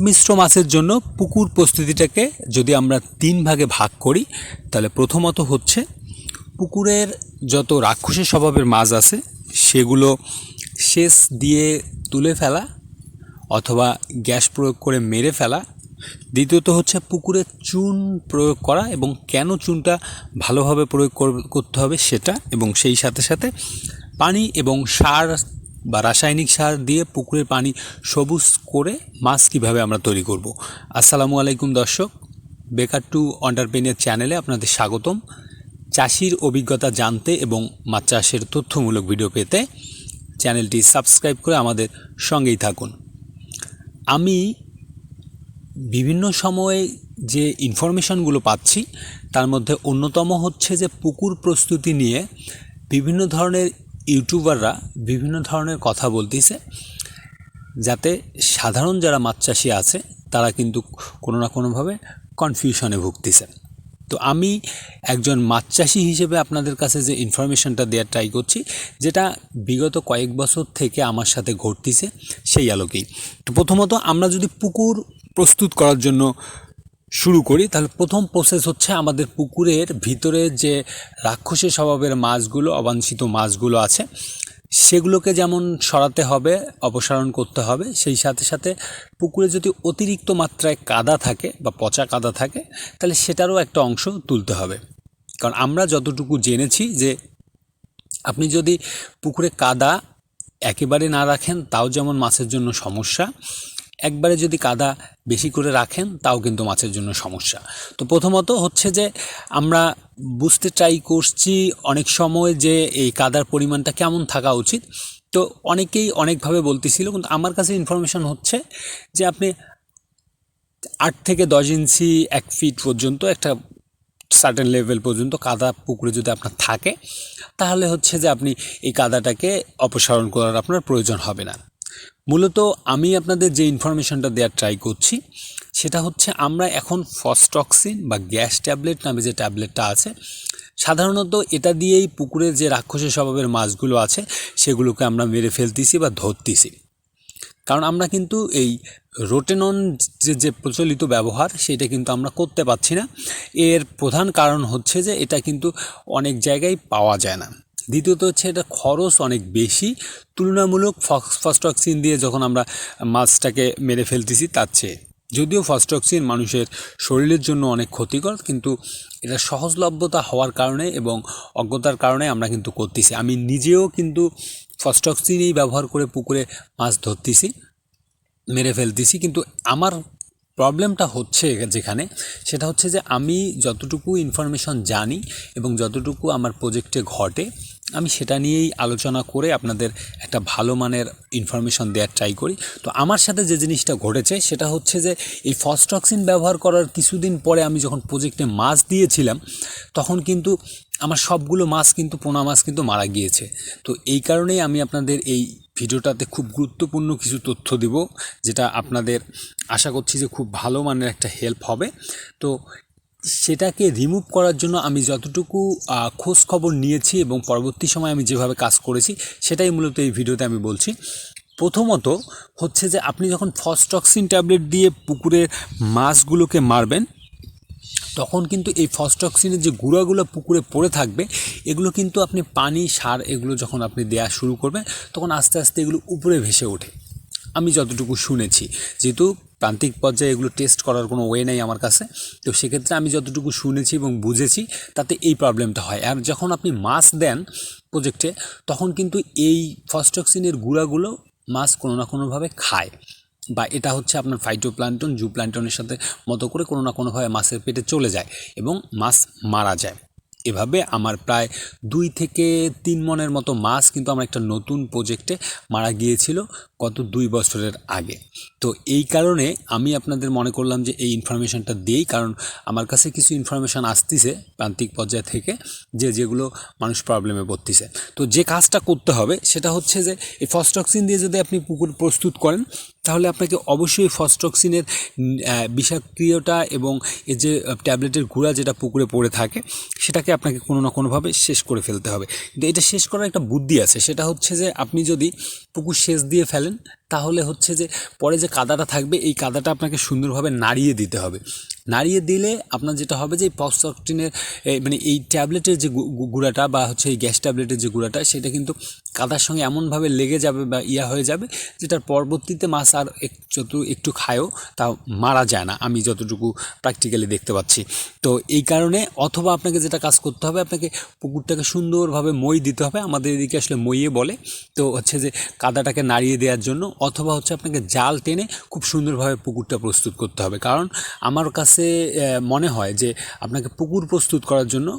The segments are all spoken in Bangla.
মিশ্র মাছের জন্য পুকুর প্রস্তুতিটাকে যদি আমরা তিন ভাগে ভাগ করি, তাহলে প্রথমত হচ্ছে পুকুরের যত রাক্ষসের স্বভাবের মাছ আছে, সেগুলো সেচ দিয়ে তুলে ফেলা অথবা গ্যাস প্রয়োগ করে মেরে ফেলা। দ্বিতীয়ত হচ্ছে পুকুরে চুন প্রয়োগ করা এবং কেন চুনটা ভালোভাবে প্রয়োগ কর- করতে হবে সেটা এবং সেই সাথে সাথে পানি এবং সার বা রাসায়নিক সার দিয়ে পুকুরের পানি সবুজ করে মাছ কীভাবে আমরা তৈরি করব। আসসালামু আলাইকুম দর্শক, বেকার টু অন্টারপ্রেনিয়ার চ্যানেলে আপনাদের স্বাগতম। চাষির অভিজ্ঞতা জানতে এবং মাছ চাষের তথ্যমূলক ভিডিও পেতে চ্যানেলটি সাবস্ক্রাইব করে আমাদের সঙ্গেই থাকুন। আমি বিভিন্ন সময়ে যে ইনফরমেশনগুলো পাচ্ছি, তার মধ্যে অন্যতম হচ্ছে যে পুকুর প্রস্তুতি নিয়ে বিভিন্ন ধরনের ইউটিউবাররা বিভিন্ন ধরনের কথা বলতেছে, যাতে সাধারণ যারা মাছ চাষি আছে, তারা কিন্তু কোনো না কোনোভাবে কনফিউশনে ভুগতেছে। তো আমি একজন মাছ চাষি হিসেবে আপনাদের কাছে যে ইনফরমেশনটা দেওয়ার ট্রাই করছি, যেটা বিগত কয়েক বছর থেকে আমার সাথে ঘটতেছে, সেই আলোকেই। তো প্রথমত আমরা যদি পুকুর প্রস্তুত করার জন্য শুরু করি, তাহলে প্রথম প্রসেস হচ্ছে আমাদের পুকুরের ভিতরে যে রাক্ষসের স্বভাবের মাছগুলো, অবাঞ্ছিত মাছগুলো আছে, সেগুলোকে যেমন সরাতে হবে, অপসারণ করতে হবে, সেই সাথে সাথে পুকুরে যদি অতিরিক্ত মাত্রায় কাদা থাকে বা পচা কাদা থাকে, তাহলে সেটারও একটা অংশ তুলতে হবে। কারণ আমরা যতটুকু জেনেছি যে আপনি যদি পুকুরে কাদা একেবারে না রাখেন, তাও যেমন মাছের জন্য সমস্যা একবারে যদি কাদা বেশি করে রাখেন, তাও কিন্তু মাছের জন্য সমস্যা। তো প্রথমত হচ্ছে যে, আমরা বুঝতে ট্রাই করছি অনেক সময় যে, এই কাদার পরিমাণটা কেমন থাকা উচিত। তো অনেকেই অনেকভাবে বলতেছিল, কিন্তু আমার কাছে ইনফরমেশন হচ্ছে যে, আপনি আট থেকে দশ ইঞ্চি এক ফিট পর্যন্ত, একটা সার্টেন লেভেল পর্যন্ত কাদা পুকুরে যদি আপনার থাকে, তাহলে হচ্ছে যে, আপনি এই কাদাটাকে অপসারণ করার আপনার প্রয়োজন হবে না। মূলত আমি আপনাদের যে ইনফরমেশনটা দেওয়ার ট্রাই করছি, সেটা হচ্ছে আমরা এখন ফসটক্সিন বা গ্যাস ট্যাবলেট নামে যে ট্যাবলেটটা আছে, সাধারণত এটা দিয়েই পুকুরের যে রাক্ষসের স্বভাবের মাছগুলো আছে, সেগুলোকে আমরা মেরে ফেলতেছি বা ধরতেছি। কারণ আমরা কিন্তু এই রোটেনন যে যে প্রচলিত ব্যবহার, সেটা কিন্তু আমরা করতে পারছি না। এর প্রধান কারণ হচ্ছে যে, এটা কিন্তু অনেক জায়গায় পাওয়া যায় না। দ্বিতীয়ত হচ্ছে এটা খরচ অনেক বেশি। তুলনামূলক ফসটক্সিন দিয়ে যখন আমরা মাছটাকে মেরে ফেলতেছি, তার চেয়ে। যদিও ফসটক্সিন মানুষের শরীরের জন্য অনেক ক্ষতিকর, কিন্তু এটা সহজলভ্যতা হওয়ার কারণে এবং অজ্ঞতার কারণে আমরা কিন্তু করতেছি। আমি নিজেও কিন্তু ফসটক্সিনই ব্যবহার করে পুকুরে মাছ ধরতেছি, মেরে ফেলতেছি, কিন্তু আমার প্রবলেমটা হচ্ছে যেখানে, সেটা হচ্ছে যে আমি যতটুকু ইনফরমেশন জানি এবং যতটুকু আমার প্রজেক্টে ঘটে আমি সেটা নিয়েই আলোচনা করে আপনাদের একটা ভালো মানের ইনফরমেশন দেওয়ার ট্রাই করি। তো আমার সাথে যে জিনিসটা ঘটেছে, সেটা হচ্ছে যে এই ফসটক্সিন ব্যবহার করার কিছুদিন পরে আমি যখন প্রজেক্টে মাছ দিয়েছিলাম, তখন কিন্তু আমার সবগুলো মাছ কিন্তু, পোনা মাছ কিন্তু মারা গিয়েছে। তো এই কারণেই আমি আপনাদের এই ভিডিওটাতে খুব গুরুত্বপূর্ণ কিছু তথ্য দিব, যেটা আপনাদের আশা করছি যে খুব ভালো মানের একটা হেল্প হবে। তো সেটাকে রিমুভ করার জন্য আমি যতটুকু খোঁজ খবর নিয়েছি এবং পরবর্তী সময় আমি যেভাবে কাজ করেছি, সেটাই মূলত এই ভিডিওতে আমি বলছি। প্রথমত হচ্ছে যে আপনি যখন ফসটক্সিন ট্যাবলেট দিয়ে পুকুরের মাছগুলোকে মারবেন, তখন কিন্তু এই ফসটক্সিনের যে গুঁড়াগুলো পুকুরে পড়ে থাকবে, এগুলো কিন্তু আপনি পানি, সার এগুলো যখন আপনি দেওয়া শুরু করবেন, তখন আস্তে আস্তে এগুলো উপরে ভেসে ওঠে। আমি যতটুকু শুনেছি। যেহেতু প্রান্তিক পর্যায়ে এগুলো টেস্ট করার কোনো ওয়ে নেই আমার কাছে। তো সেক্ষেত্রে আমি যতটুকু শুনেছি এবং বুঝেছি, তাতে এই প্রবলেমটা হয়। আর যখন আপনি মাছ দেন প্রজেক্টে তখন কিন্তু এই ফস্টক্সিনের গুঁড়াগুলো মাছ কোনো না কোনোভাবে খায়। বা এটা হচ্ছে আপনার ফাইটোপ্লান্টন জু প্ল্যান্টনের সাথে মতো করে কোনো না কোনোভাবে মাছের পেটে চলে যায় এবং মাছ মারা যায়। এভাবে আমার প্রায় দুই থেকে তিন মনের মতো মাছ কিন্তু আমার একটা নতুন প্রজেক্টে মারা গিয়েছিল গত দুই বছরের আগে। তো এই কারণে আমি আপনাদের মনে করলাম যে এই ইনফরমেশনটা দিই, কারণ আমার কাছে কিছু ইনফরমেশান আসতেছে প্রান্তিক পর্যায় থেকে যে যেগুলো মানুষ প্রবলেমে পড়তেছে তো যে কাজটা করতে হবে সেটা হচ্ছে যে এই ফস্টক্সিন দিয়ে যদি আপনি পুকুর প্রস্তুত করেন তাহলে আপনাকে অবশ্যই ফস্টক্সিনের বিষাক্রিয়টা এবং এই যে ট্যাবলেটের গুঁড়া যেটা পুকুরে পড়ে থাকে, সেটাকে আপনাকে কোনো না কোনোভাবে শেষ করে ফেলতে হবে। এটা শেষ করার একটা বুদ্ধি আছে। সেটা হচ্ছে যে, আপনি যদি পুকুর শেষ দিয়ে ফেলেন তাহলে হচ্ছে যে পরে যে কাদাটা থাকবে, এই কাদাটা আপনাকে সুন্দরভাবে নাড়িয়ে দিতে হবে। নাড়িয়ে দিলে আপনার যেটা হবে যে পক্সটিনের মানে এই ট্যাবলেটের যে গুঁড়াটা বা হচ্ছে এই গ্যাস ট্যাবলেটের যে গুঁড়াটা, সেটা কিন্তু কাদার সঙ্গে এমনভাবে লেগে যাবে বা ইয়া হয়ে যাবে যেটার পরবর্তীতে মাছ আর যত একটু খায়ও তা মারা যায় না। আমি যতটুকু প্র্যাকটিক্যালি দেখতে পাচ্ছি। তো এই কারণে অথবা আপনাকে যেটা কাজ করতে হবে, আপনাকে পুকুরটাকে সুন্দরভাবে মই দিতে হবে। আমাদের এদিকে আসলে মইয়ে বলে। তো হচ্ছে যে কাদাটাকে নাড়িয়ে দেওয়ার জন্য অথবা হচ্ছে আপনাকে জাল টেনে খুব সুন্দরভাবে পুকুরটা প্রস্তুত করতে হবে। কারণ আমার কাছে মনে হয় যে আপনাকে পুকুর প্রস্তুত করার জন্য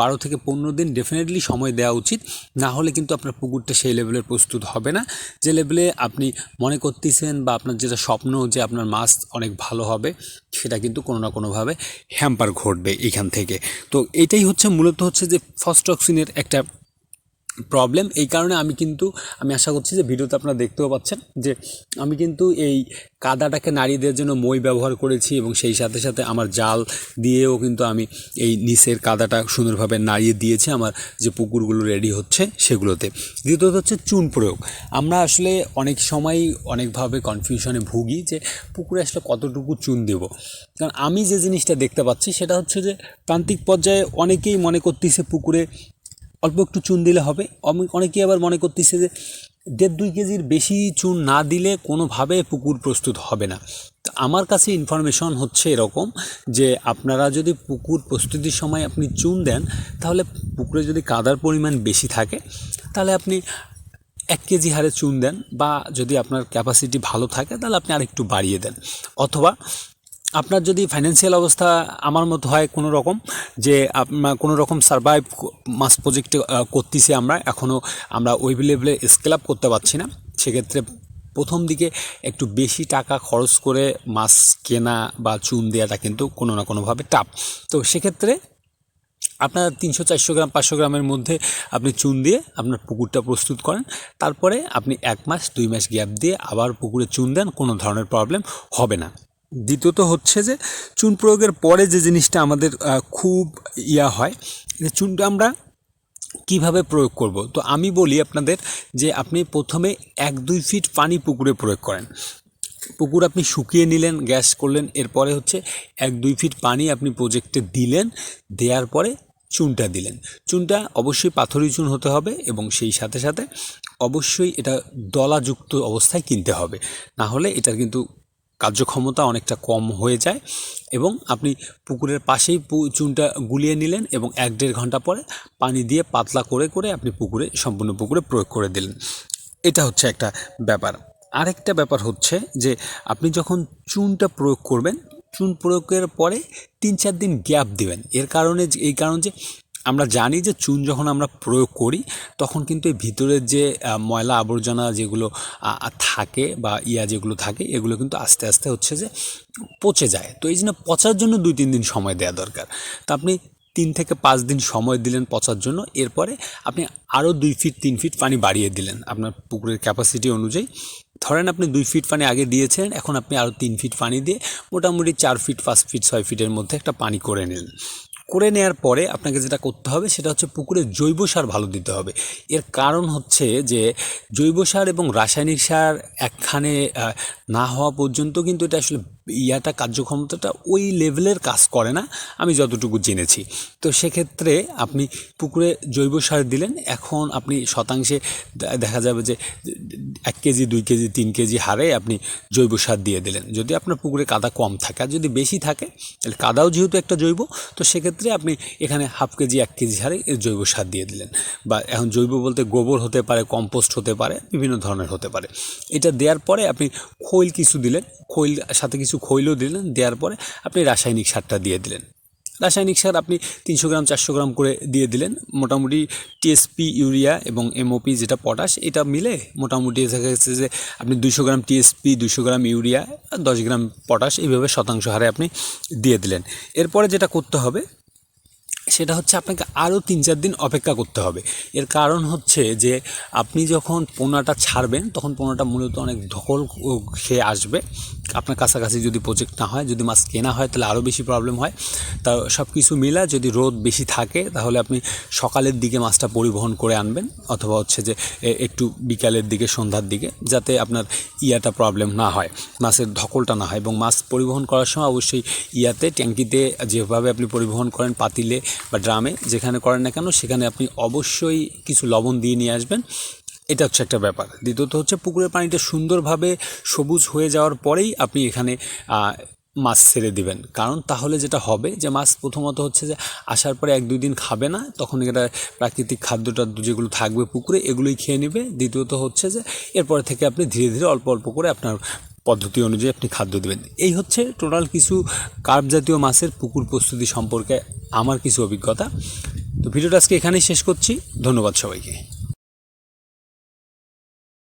বারো থেকে পনেরো দিন ডেফিনেটলি সময় দেওয়া উচিত। না হলে কিন্তু আপনার পুকুরটা সেই লেভেলের প্রস্তুত হবে না। যে লেভেলে আপনি মনে করতেছেন বা আপনার যেটা স্বপ্ন যে আপনার মাছ অনেক ভালো হবে, সেটা কিন্তু কোনো না কোনোভাবে হ্যাম্পার ঘটবে এখান থেকে। তো এটাই হচ্ছে মূলত হচ্ছে যে ফস্টক্সিনের একটা প্রবলেম এই কারণে আমি কিন্তু, আমি আশা করছি যে ভিডিওতে আপনারা দেখতেও পাচ্ছেন যে আমি কিন্তু এই কাদাটাকে দেওয়ার জন্য মই ব্যবহার করেছি এবং সেই সাথে সাথে আমার জাল দিয়েও কিন্তু আমি এই নিচের কাদাটা সুন্দরভাবে নাড়িয়ে দিয়েছি। আমার যে পুকুরগুলো রেডি হচ্ছে সেগুলোতে। দ্বিতীয়ত হচ্ছে চুন প্রয়োগ। আমরা আসলে অনেক সময় অনেকভাবে কনফিউশনে ভুগি যে পুকুরে আসলে কতটুকু চুন দেব। কারণ আমি যে জিনিসটা দেখতে পাচ্ছি সেটা হচ্ছে যে প্রান্তিক পর্যায়ে অনেকেই মনে করতেছে পুকুরে অল্প একটু চুন দিলে হবে। অনেকেই আবার মনে করতেছে যে দেড় দুই কেজির বেশি চুন না দিলে কোনোভাবে পুকুর প্রস্তুত হবে না। তো আমার কাছে ইনফরমেশন হচ্ছে এরকম যে আপনারা যদি পুকুর প্রস্তুতির সময় আপনি চুন দেন, তাহলে পুকুরে যদি কাদার পরিমাণ বেশি থাকে, তাহলে আপনি এক কেজি হারে চুন দেন বা যদি আপনার ক্যাপাসিটি ভালো থাকে, তাহলে আপনি আরেকটু বাড়িয়ে দেন। অথবা আপনার যদি ফাইন্যান্সিয়াল অবস্থা আমার মতো হয় কোনো রকম, যে কোনো রকম সার্ভাইভ মাস প্রজেক্টে করতেছি আমরা এখনও আমরা ওই লেভেলে স্কেল আপ করতে পারছি না, সেক্ষেত্রে প্রথম দিকে একটু বেশি টাকা খরচ করে মাছ কেনা বা চুন দেওয়াটা কিন্তু কোনো না কোনোভাবে টাপ তো সেক্ষেত্রে আপনার তিনশো, চারশো গ্রাম, পাঁচশো গ্রামের মধ্যে আপনি চুন দিয়ে আপনার পুকুরটা প্রস্তুত করেন, তারপরে আপনি এক মাস, দুই মাস গ্যাপ দিয়ে আবার পুকুরে চুন দেন, কোনো ধরনের প্রবলেম হবে না। দ্বিতীয়ত হচ্ছে যে চুন প্রয়োগের পরে যে জিনিসটা আমাদের খুব ইয়া হয়, যে চুনটা আমরা কীভাবে প্রয়োগ করব? তো আমি বলি আপনাদের যে আপনি প্রথমে এক দুই ফিট পানি পুকুরে প্রয়োগ করেন। পুকুর আপনি শুকিয়ে নিলেন, গ্যাস করলেন, এরপরে হচ্ছে এক দুই ফিট পানি আপনি প্রজেক্টে দিলেন, দেওয়ার পরে চুনটা দিলেন। চুনটা অবশ্যই পাথরি চুন হতে হবে এবং সেই সাথে সাথে অবশ্যই এটা দলাযুক্ত অবস্থায় কিনতে হবে। না হলে এটার কিন্তু কার্যক্ষমতা অনেকটা কম হয়ে যায় এবং আপনি পুকুরের পাশেই চুনটা গুলিয়ে নিলেন এবং এক দেড় ঘণ্টা পরে পানি দিয়ে পাতলা করে করে আপনি পুকুরে, সম্পূর্ণ পুকুরে প্রয়োগ করে দিলেন। এটা হচ্ছে একটা ব্যাপার। আরেকটা ব্যাপার হচ্ছে যে আপনি যখন চুনটা প্রয়োগ করবেন, চুন প্রয়োগের পরে তিন চার দিন গ্যাপ দিবেন। এর কারণে এই কারণ যে আমরা জানি যে চুন যখন আমরা প্রয়োগ করি, তখন কিন্তু এই ভিতরের যে ময়লা আবর্জনা যেগুলো থাকে বা ইয়া যেগুলো থাকে, এগুলো কিন্তু আস্তে আস্তে হচ্ছে যে পচে যায়। তো এই জন্য পচার জন্য দুই, তিন দিন সময় দেওয়া দরকার। তো আপনি তিন থেকে পাঁচ দিন সময় দিলেন পচার জন্য, এরপরে আপনি আরও দুই ফিট, তিন ফিট পানি বাড়িয়ে দিলেন আপনার পুকুরের ক্যাপাসিটি অনুযায়ী। ধরেন আপনি দুই ফিট পানি আগে দিয়েছেন এখন আপনি আরও তিন ফিট পানি দিয়ে মোটামুটি চার ফিট, পাঁচ ফিট, ছয় ফিটের মধ্যে একটা পানি করে নিলেন। করে নেওয়ার পরে আপনাকে যেটা করতে হবে সেটা হচ্ছে পুকুরে জৈব সার ভালো দিতে হবে। এর কারণ হচ্ছে যে জৈব সার এবং রাসায়নিক সার একখানে না হওয়া পর্যন্ত কিন্তু এটা আসলে ইয়াটা কার্যক্ষমতাটা ওই লেভেলের কাজ করে না, আমি যতটুকু জেনেছি। তো সেক্ষেত্রে আপনি পুকুরে জৈব সার দিলেন, এখন আপনি শতাংশে দেখা যাবে যে এক কেজি, দুই কেজি, তিন কেজি হারে আপনি জৈব সার দিয়ে দিলেন। যদি আপনার পুকুরে কাদা কম থাকে, আর যদি বেশি থাকে, তাহলে কাদাও যেহেতু একটা জৈব, তো সেক্ষেত্রে আপনি এখানে হাফ কেজি, এক কেজি হারে জৈব সার দিয়ে দিলেন। বা এখন জৈব বলতে গোবর হতে পারে, কম্পোস্ট হতে পারে, বিভিন্ন ধরনের হতে পারে। এটা দেওয়ার পরে আপনি খৈল কিছু দিলেন, খৈল সাথে কিছু খৈলও দিলেন, দেওয়ার পরে আপনি রাসায়নিক সারটা দিয়ে দিলেন। রাসায়নিক সার আপনি তিনশো গ্রাম, চারশো গ্রাম করে দিয়ে দিলেন। মোটামুটি টিএসপি ইউরিয়া এবং এমওপি যেটা পটাশ এটা মিলে মোটামুটি দেখা গেছে যে আপনি দুশো গ্রাম টিএসপি দুশো গ্রাম ইউরিয়া দশ গ্রাম পটাশ এইভাবে শতাংশ হারে আপনি দিয়ে দিলেন। এরপরে যেটা করতে হবে সেটা হচ্ছে আপনাকে আরও তিন চার দিন অপেক্ষা করতে হবে। এর কারণ হচ্ছে যে আপনি যখন পোনাটা ছাড়বেন, তখন পোনাটা মূলত অনেক ধকল খেয়ে আসবে। আপনার কাছাকাছি যদি প্রজেক্ট না হয়, যদি মাছ কেনা হয়, তাহলে আরও বেশি প্রবলেম হয়। তা সব কিছু মিলা যদি রোদ বেশি থাকে, তাহলে আপনি সকালের দিকে মাছটা পরিবহন করে আনবেন, অথবা হচ্ছে যে একটু বিকালের দিকে, সন্ধ্যার দিকে, যাতে আপনার ইয়াটা প্রবলেম না হয় মাছের ধকলটা না হয়। এবং মাছ পরিবহন করার সময় অবশ্যই ইয়াতে, ট্যাঙ্কিতে যেভাবে আপনি পরিবহন করেন, পাতিলে বা ড্রামে যেখানে করেন না কেন, সেখানে আপনি অবশ্যই কিছু লবণ দিয়ে নিয়ে আসবেন। এটা হচ্ছে একটা ব্যাপার। দ্বিতীয়ত হচ্ছে পুকুরের পানিটা সুন্দরভাবে সবুজ হয়ে যাওয়ার পরেই আপনি এখানে মাছ ছেড়ে দিবেন। কারণ তাহলে যেটা হবে যে মাছ প্রথমত হচ্ছে যে আসার পরে এক দুই দিন খাবে না, তখন এটা প্রাকৃতিক খাদ্যটা যেগুলো থাকবে পুকুরে এগুলোই খেয়ে নেবে। দ্বিতীয়ত হচ্ছে যে এরপর থেকে আপনি ধীরে ধীরে অল্প অল্প করে আপনার পদ্ধতি অনুযায়ী আপনি খাদ্য দেবেন। এই হচ্ছে টোটাল কিছু কার্ব জাতীয় মাছের পুকুর প্রস্তুতি সম্পর্কে আমার কিছু অভিজ্ঞতা। তো ভিডিওটা আজকে এখানেই শেষ করছি। ধন্যবাদ সবাইকে।